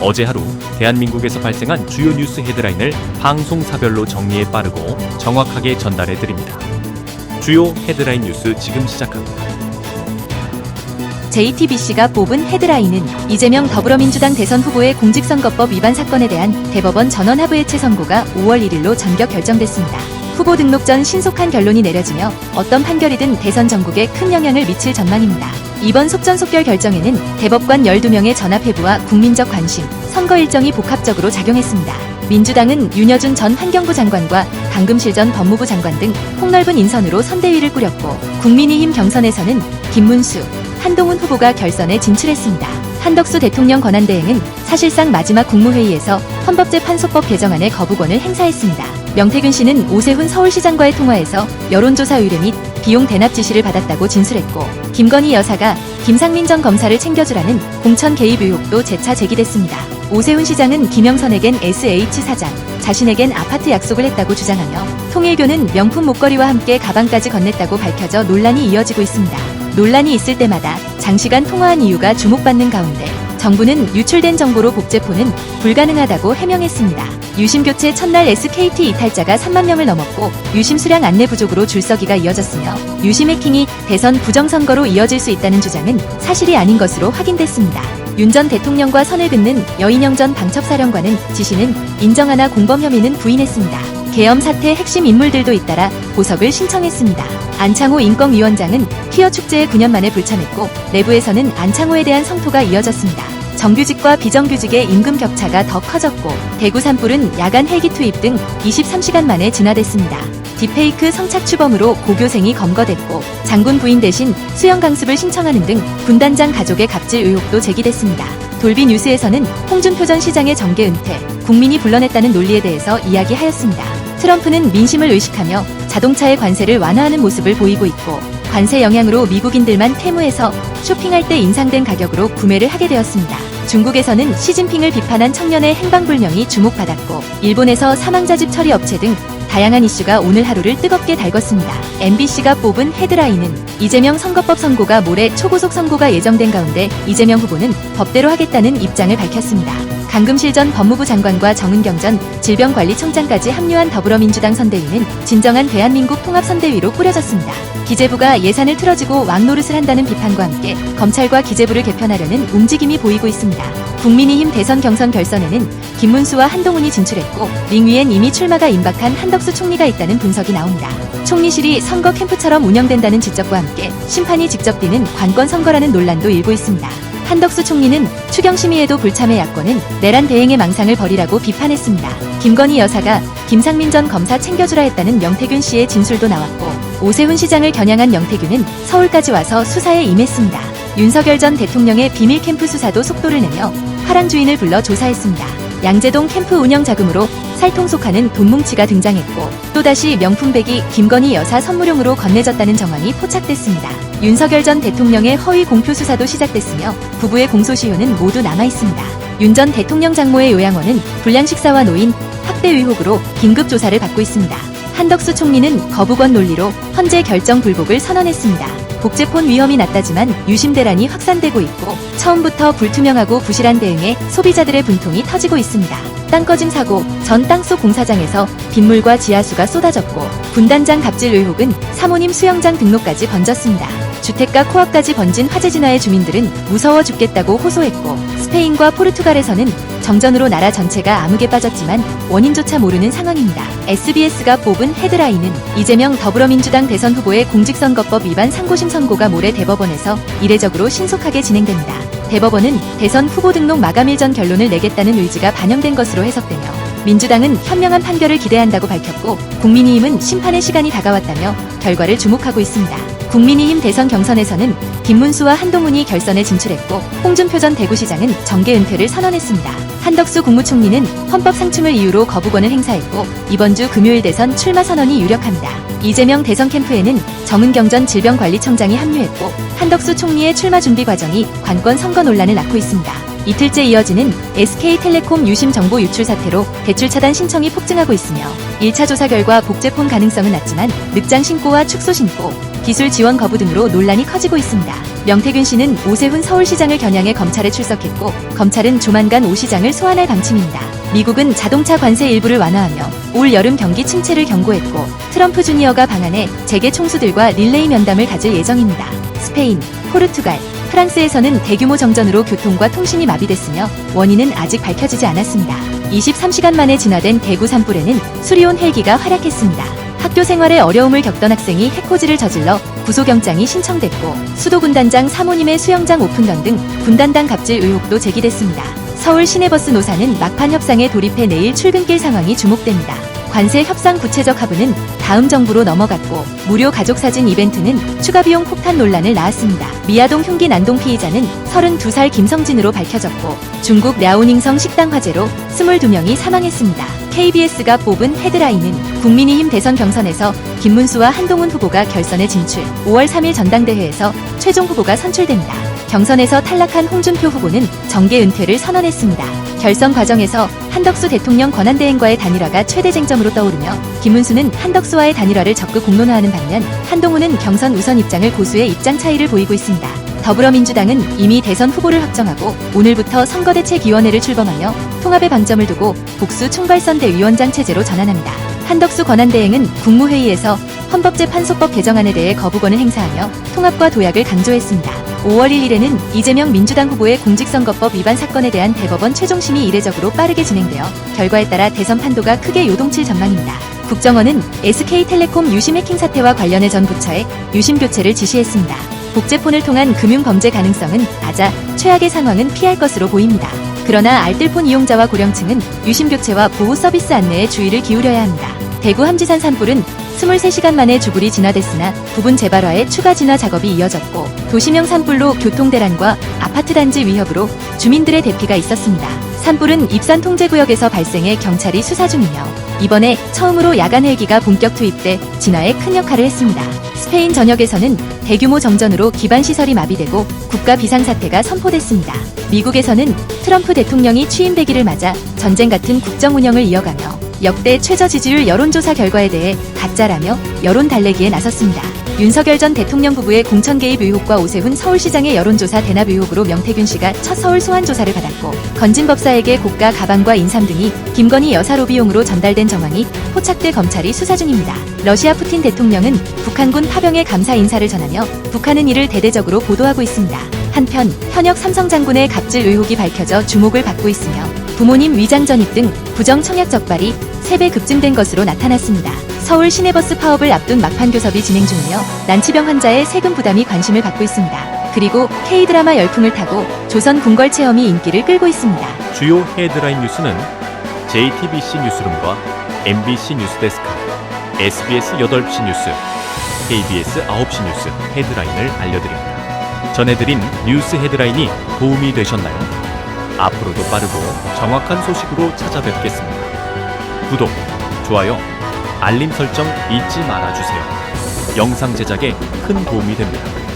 어제 하루 대한민국에서 발생한 주요 뉴스 헤드라인을 방송사별로 정리해 빠르고 정확하게 전달해 드립니다. 주요 헤드라인 뉴스 지금 시작합니다. JTBC가 뽑은 헤드라인은 이재명 더불어민주당 대선 후보의 공직선거법 위반 사건에 대한 대법원 전원하부 해체 선고가 5월 1일로 전격 결정됐습니다. 후보 등록 전 신속한 결론이 내려지며 어떤 판결이든 대선 전국에 큰 영향을 미칠 전망입니다. 이번 속전속결 결정에는 대법관 12명의 전압회부와 국민적 관심, 선거 일정이 복합적으로 작용했습니다. 민주당은 윤여준 전 환경부 장관과 강금실 전 법무부 장관 등 폭넓은 인선으로 선대위를 꾸렸고 국민의힘 경선에서는 김문수, 한동훈 후보가 결선에 진출했습니다. 한덕수 대통령 권한대행은 사실상 마지막 국무회의에서 헌법재판소법 개정안의 거부권을 행사했습니다. 명태균 씨는 오세훈 서울시장과의 통화에서 여론조사 의뢰 및 비용 대납 지시를 받았다고 진술했고 김건희 여사가 김상민 전 검사를 챙겨주라는 공천 개입 의혹도 재차 제기됐습니다. 오세훈 시장은 김영선에겐 SH 사장, 자신에겐 아파트 약속을 했다고 주장하며 통일교는 명품 목걸이와 함께 가방까지 건넸다고 밝혀져 논란이 이어지고 있습니다. 논란이 있을 때마다 장시간 통화한 이유가 주목받는 가운데 정부는 유출된 정보로 복제포는 불가능하다고 해명했습니다. 유심 교체 첫날 SKT 이탈자가 3만 명을 넘었고 유심 수량 안내 부족으로 줄서기가 이어졌으며 유심 해킹이 대선 부정선거로 이어질 수 있다는 주장은 사실이 아닌 것으로 확인됐습니다. 윤 전 대통령과 선을 긋는 여인영 전 방첩사령관은 지시는 인정하나 공범 혐의는 부인했습니다. 계엄 사태 핵심 인물들도 잇따라 보석을 신청했습니다. 안창호 인권위원장은 퀴어 축제에 9년 만에 불참했고 내부에서는 안창호에 대한 성토가 이어졌습니다. 정규직과 비정규직의 임금 격차가 더 커졌고 대구 산불은 야간 헬기 투입 등 23시간 만에 진화됐습니다. 딥페이크 성착취범으로 고교생이 검거됐고 장군 부인 대신 수영 강습을 신청하는 등 군단장 가족의 갑질 의혹도 제기됐습니다. 돌비 뉴스에서는 홍준표 전 시장의 정계 은퇴, 국민이 불러냈다는 논리에 대해서 이야기하였습니다. 트럼프는 민심을 의식하며 자동차의 관세를 완화하는 모습을 보이고 있고 관세 영향으로 미국인들만 테무에서 쇼핑할 때 인상된 가격으로 구매를 하게 되었습니다. 중국에서는 시진핑을 비판한 청년의 행방불명이 주목받았고 일본에서 사망자집 처리 업체 등 다양한 이슈가 오늘 하루를 뜨겁게 달궜습니다. MBC가 뽑은 헤드라인은 이재명 선거법 선고가 모레 초고속 선고가 예정된 가운데 이재명 후보는 법대로 하겠다는 입장을 밝혔습니다. 강금실 전 법무부 장관과 정은경 전 질병관리청장까지 합류한 더불어민주당 선대위는 진정한 대한민국 통합선대위로 꾸려졌습니다. 기재부가 예산을 틀어지고 왕노릇을 한다는 비판과 함께 검찰과 기재부를 개편하려는 움직임이 보이고 있습니다. 국민의힘 대선 경선 결선에는 김문수와 한동훈이 진출했고 링 위엔 이미 출마가 임박한 한덕수 총리가 있다는 분석이 나옵니다. 총리실이 선거 캠프처럼 운영된다는 지적과 함께 심판이 직접 뛰는 관권 선거라는 논란도 일고 있습니다. 한덕수 총리는 추경 심의에도 불참해 야권은 내란 대행의 망상을 벌이라고 비판했습니다. 김건희 여사가 김상민 전 검사 챙겨주라 했다는 명태균 씨의 진술도 나왔고 오세훈 시장을 겨냥한 명태균은 서울까지 와서 수사에 임했습니다. 윤석열 전 대통령의 비밀 캠프 수사도 속도를 내며 화랑 주인을 불러 조사했습니다. 양재동 캠프 운영 자금으로 살통속하는 돈 뭉치가 등장했고 또다시 명품백이 김건희 여사 선물용으로 건네졌다는 정황이 포착됐습니다. 윤석열 전 대통령의 허위 공표 수사도 시작됐으며 부부의 공소시효는 모두 남아있습니다. 윤 전 대통령 장모의 요양원은 불량식사와 노인, 학대 의혹으로 긴급 조사를 받고 있습니다. 한덕수 총리는 거부권 논리로 헌재 결정 불복을 선언했습니다. 복제폰 위험이 낮다지만 유심 대란이 확산되고 있고 처음부터 불투명하고 부실한 대응에 소비자들의 분통이 터지고 있습니다. 땅꺼짐 사고 전 땅속 공사장에서 빗물과 지하수가 쏟아졌고 군단장 갑질 의혹은 사모님 수영장 등록까지 번졌습니다. 주택가 코앞까지 번진 화재 진화의 주민들은 무서워 죽겠다고 호소했고 스페인과 포르투갈에서는 정전으로 나라 전체가 암흑에 빠졌지만 원인조차 모르는 상황입니다. SBS가 뽑은 헤드라인은 이재명 더불어민주당 대선 후보의 공직선거법 위반 상고심 선고가 모레 대법원에서 이례적으로 신속하게 진행됩니다. 대법원은 대선 후보 등록 마감일 전 결론을 내겠다는 의지가 반영된 것으로 해석되며 민주당은 현명한 판결을 기대한다고 밝혔고 국민의힘은 심판의 시간이 다가왔다며 결과를 주목하고 있습니다. 국민의힘 대선 경선에서는 김문수와 한동훈이 결선에 진출했고 홍준표 전 대구시장은 정계 은퇴를 선언했습니다. 한덕수 국무총리는 헌법 상충을 이유로 거부권을 행사했고 이번 주 금요일 대선 출마 선언이 유력합니다. 이재명 대선 캠프에는 정은경 전 질병관리청장이 합류했고 한덕수 총리의 출마 준비 과정이 관권 선거 논란을 낳고 있습니다. 이틀째 이어지는 SK텔레콤 유심 정보 유출 사태로 대출 차단 신청이 폭증하고 있으며 1차 조사 결과 복제폰 가능성은 낮지만 늑장 신고와 축소 신고, 기술 지원 거부 등으로 논란이 커지고 있습니다. 명태균 씨는 오세훈 서울시장을 겨냥해 검찰에 출석했고 검찰은 조만간 오 시장을 소환할 방침입니다. 미국은 자동차 관세 일부를 완화하며 올 여름 경기 침체를 경고했고 트럼프 주니어가 방한해 재계 총수들과 릴레이 면담을 가질 예정입니다. 스페인, 포르투갈, 프랑스에서는 대규모 정전으로 교통과 통신이 마비됐으며 원인은 아직 밝혀지지 않았습니다. 23시간 만에 진화된 대구 산불에는 수리온 헬기가 활약했습니다. 학교 생활에 어려움을 겪던 학생이 해코지를 저질러 구속영장이 신청됐고 수도군단장 사모님의 수영장 오픈런 등 군단당 갑질 의혹도 제기됐습니다. 서울 시내버스 노사는 막판 협상에 돌입해 내일 출근길 상황이 주목됩니다. 관세 협상 구체적 합의는 다음 정부로 넘어갔고 무료 가족 사진 이벤트는 추가 비용 폭탄 논란을 낳았습니다. 미아동 흉기 난동 피의자는 32살 김성진으로 밝혀졌고 중국 랴오닝성 식당 화재로 22명이 사망했습니다. KBS가 뽑은 헤드라인은 국민의힘 대선 경선에서 김문수와 한동훈 후보가 결선에 진출 5월 3일 전당대회에서 최종 후보가 선출됩니다. 경선에서 탈락한 홍준표 후보는 정계 은퇴를 선언했습니다. 결선 과정에서 한덕수 대통령 권한대행과의 단일화가 최대 쟁점으로 떠오르며 김문수는 한덕수와의 단일화를 적극 공론화하는 반면 한동훈은 경선 우선 입장을 고수해 입장 차이를 보이고 있습니다. 더불어민주당은 이미 대선 후보를 확정하고 오늘부터 선거대책위원회를 출범하며 통합의 방점을 두고 복수 총괄선대 위원장 체제로 전환합니다. 한덕수 권한대행은 국무회의에서 헌법재판소법 개정안에 대해 거부권을 행사하며 통합과 도약을 강조했습니다. 5월 1일에는 이재명 민주당 후보의 공직선거법 위반 사건에 대한 대법원 최종심이 이례적으로 빠르게 진행되어 결과에 따라 대선 판도가 크게 요동칠 전망입니다. 국정원은 SK텔레콤 유심 해킹 사태와 관련해 전 부처에 유심 교체를 지시했습니다. 복제폰을 통한 금융 범죄 가능성은 낮아 최악의 상황은 피할 것으로 보입니다. 그러나 알뜰폰 이용자와 고령층은 유심 교체와 보호 서비스 안내에 주의를 기울여야 합니다. 대구 함지산 산불은 23시간 만에 주불이 진화됐으나 부분 재발화에 추가 진화 작업이 이어졌고 도시명 산불로 교통 대란과 아파트 단지 위협으로 주민들의 대피가 있었습니다. 산불은 입산 통제 구역에서 발생해 경찰이 수사 중이며 이번에 처음으로 야간 헬기가 본격 투입돼 진화에 큰 역할을 했습니다. 스페인 전역에서는 대규모 정전으로 기반 시설이 마비되고 국가 비상사태가 선포됐습니다. 미국에서는 트럼프 대통령이 취임 100일을 맞아 전쟁 같은 국정 운영을 이어가며 역대 최저 지지율 여론조사 결과에 대해 가짜라며 여론 달래기에 나섰습니다. 윤석열 전 대통령 부부의 공천 개입 의혹과 오세훈 서울시장의 여론조사 대납 의혹으로 명태균 씨가 첫 서울 소환 조사를 받았고 건진 법사에게 고가 가방과 인삼 등이 김건희 여사 로비용으로 전달된 정황이 포착돼 검찰이 수사 중입니다. 러시아 푸틴 대통령은 북한군 파병에 감사 인사를 전하며 북한은 이를 대대적으로 보도하고 있습니다. 한편 현역 삼성 장군의 갑질 의혹이 밝혀져 주목을 받고 있으며 부모님 위장 전입 등 부정 청약 적발이 3배 급증된 것으로 나타났습니다. 서울 시내버스 파업을 앞둔 막판 교섭이 진행 중이며 난치병 환자의 세금 부담이 관심을 받고 있습니다. 그리고 K드라마 열풍을 타고 조선 궁궐 체험이 인기를 끌고 있습니다. 주요 헤드라인 뉴스는 JTBC 뉴스룸과 MBC 뉴스데스크, SBS 8시 뉴스, KBS 9시 뉴스 헤드라인을 알려드립니다. 전해드린 뉴스 헤드라인이 도움이 되셨나요? 앞으로도 빠르고 정확한 소식으로 찾아뵙겠습니다. 구독, 좋아요, 알림 설정 잊지 말아주세요. 영상 제작에 큰 도움이 됩니다.